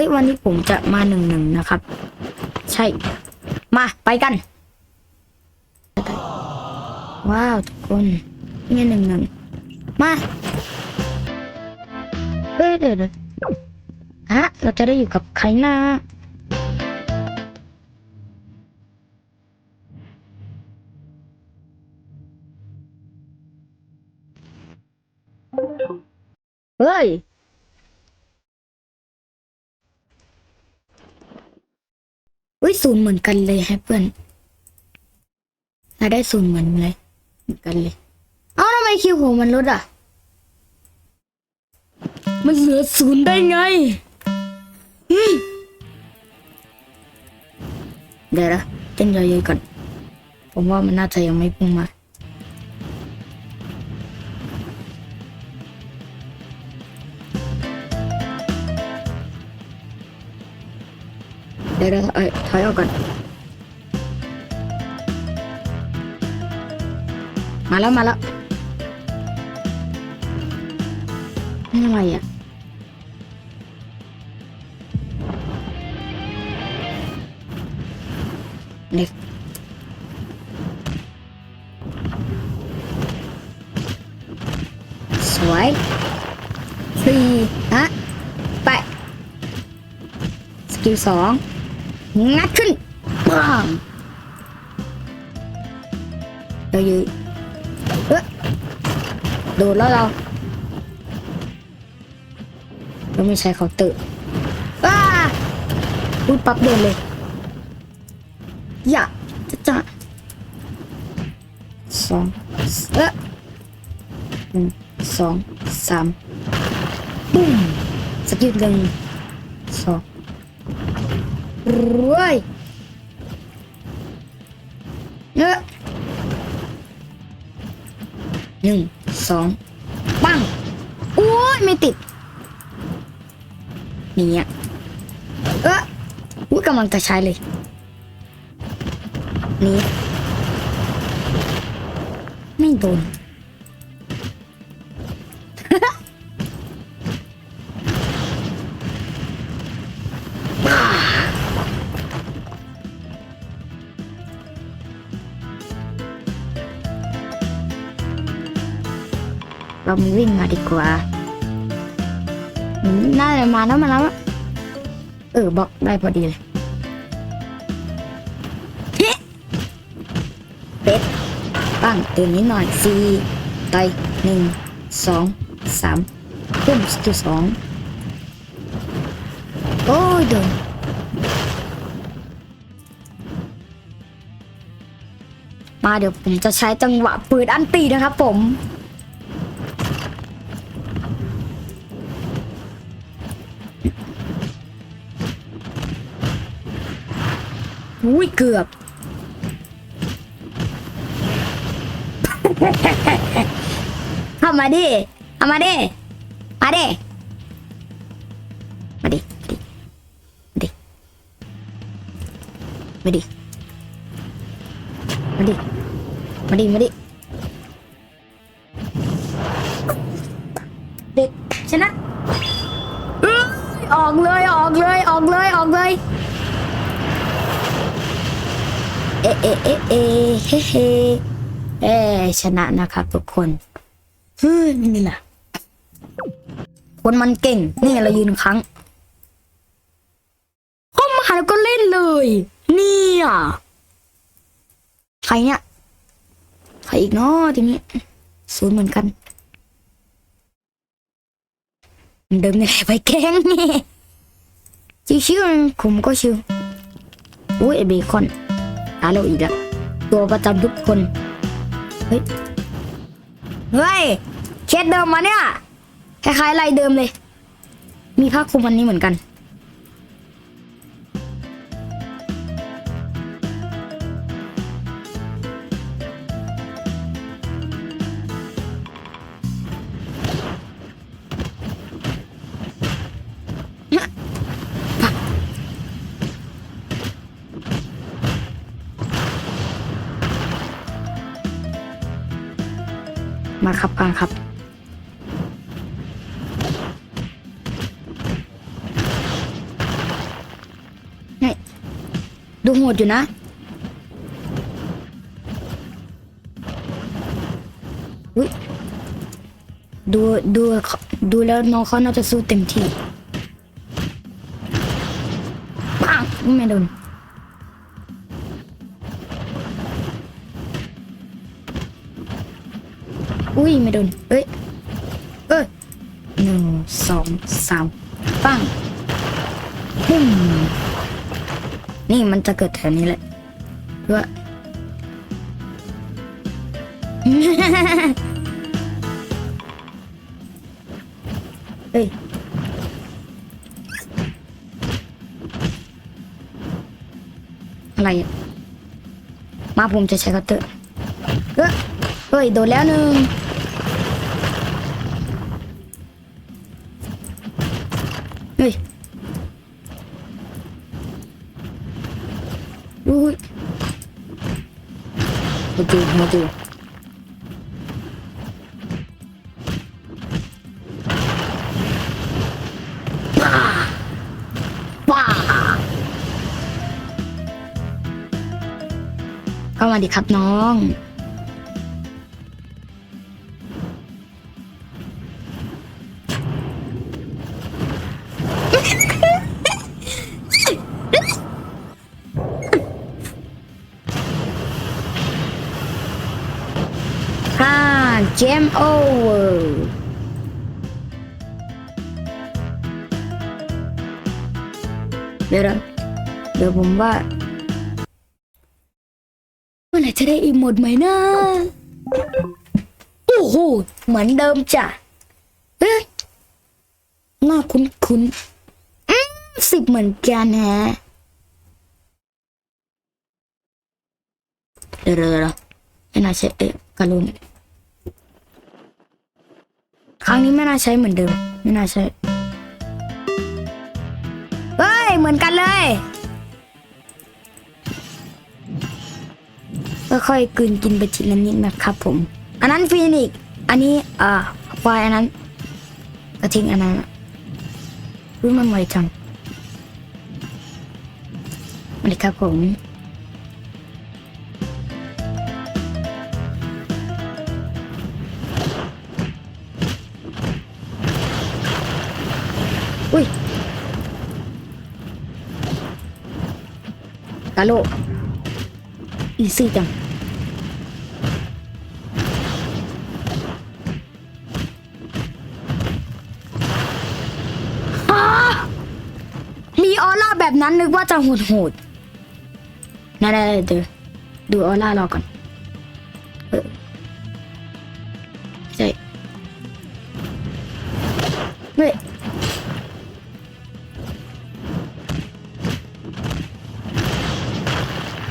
ฮ้ยวันนี้ผมจะมาหนึ่งหนึ่งนะครับ ใช่ มาไปกัน ว้าวทุกคนนี่หนึ่งหนึ่งมาเฮ้ยเดี๋ยวเดี๋ยวฮะเราจะได้อยู่กับใครนะเฮ้ย อุ้ยศูนย์เหมือนกันเลยฮะเพื่อนเราได้ศูนย์เหมือนเลยเหมือนกันเลย เอ้าทำไมคิวผมมันลดอะ มันเหลือศูนย์ได้ไงเดี๋ยวนะเต้นเยอะๆก่อน ผมว่ามันน่าจะยังไม่พุ่งมา เดี๋ยวๆเอ้ยถอยออกก่อน มาแล้วมาแล้วนี่อะไรอะเด็กสวยสี่ฮะไป สกิลสอง งัดขึ้นปังเราอยู่เอ๊ะโดดแล้วเรา เราไม่ใช้เคาน์เตอร์อ้าอุ้ยปั๊บเดินเลย อย่าจะจะสองเอ๊ะหนึ่งสองสามปุ้มสกิลหนึ่งสอง รวยเนอะหนึ่งสองปังโอ้ยไม่ติดนี่อะเอออุ้ยกำลังจะใช้เลย นี่ ไม่โดน เรามาวิ่งมาดีกว่าน่าจะมาแล้วมาแล้ว เออบล็อกได้พอดีเลยเฮ้เป็ดตั้งตื่นนิดหน่อยสี่ไตหนึ่งสองสามขึ้นสกิลสองโอ้ยโดนมาเดี๋ยวผมจะใช้จังหวะปิดอันตีนะครับผม อุ้ยเกือบ เข้ามาดิเอามาดิมาดิมาดิมาดิมาดิมาดิมาดิมาดิเด็กชนะออกเลยออกเลยออกเลยออกเลย เอเอเอเอเฮ้เฮ้เอชนะนะครับทุกคนเฮ้ยนี่แหละคนมันเก่ง นี่เรายืนครั้งเข้ามาแล้วก็เล่นเลย นี่อะใครเนี่ยใครอีกเนาะทีนี้ศูนย์เหมือนกันเดิมนี่แหละไปแกงนี่ชิวๆผมก็ชิวอุ้ยไอเบคอน ตายแล้วอีกแล้วตัวประจำทุกคน เฮ้ย เฮ้ย เคสเดิมมาเนี่ย คล้ายๆลายเดิมเลย มีผ้าคลุมวันนี้เหมือนกัน มาครับกลางครับ นี่ ดูโหดอยู่นะอุ้ยดูดูดูแล้วน้องเขาน่าจะสู้เต็มที่ปังไม่โดน อุ้ยไม่โดนเอ้ยเอ้ยหนึ่งสองสามปั้งปุ้มนี่มันจะเกิดแถวนี้แหละว่าเอ้ยอะไรมาผมจะใช้คัตเตอร์เอ้ยเฮ้ยโดนแล้วหนึ่ง เฮ้ยอุ้ยมาดูมาดูว้าว้าเข้ามาดิครับน้อง เกมโอว์เดี๋ยวเดี๋ยวผมว่าเมื่อไหร่จะได้อีโมดใหมนะโอ้โหเหมือนเดิมจ้ะเอ๊ะหน้าคุ้นคุ้นๆสิบเหมือนกันแฮะเดี๋ยวเดี๋ยวเดี๋ยวไม่น่าใช่เอ๊ะกาลุน ครั้งนี้ไม่น่าใช้เหมือนเดิม ไม่น่าใช่เฮ้ย เหมือนกันเลยค่อยๆกลืนกินไปทีละนิดนะครับผม อันนั้นฟีนิกซ์อันนี้อ่าควายอันนั้นกระทิงอันนั้นรู้มันไวจังสวัสดีครับผม อุ้ยกาโลอีซี่จังอ้ามีออร่าแบบนั้นนึกว่าจะโหดโหดๆนั่นๆเดี๋ยวดูออร่าเราก่อนเออใช่เฮ้ย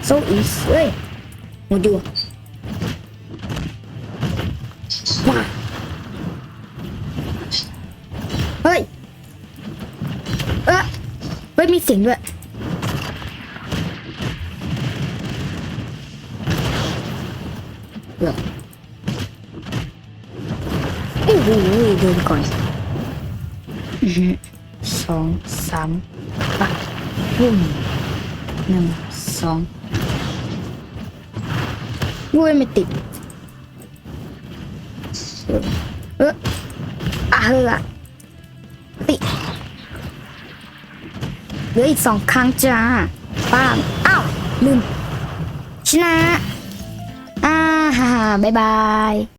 so easy เฮ้ยมาดูว้าเฮ้ย เอะเฮ้ย มีเสียงด้วยเกือบโอ้โหโดนก่อนสองสามปักบุ้มหนึ่งสอง วุ้ยไม่ติด เอออออะเฮออติดเหลืออีกสองครั้งจ้าป้ามอ้าวลืมชนะอ่าฮ่าฮ่าบ๊ายบาย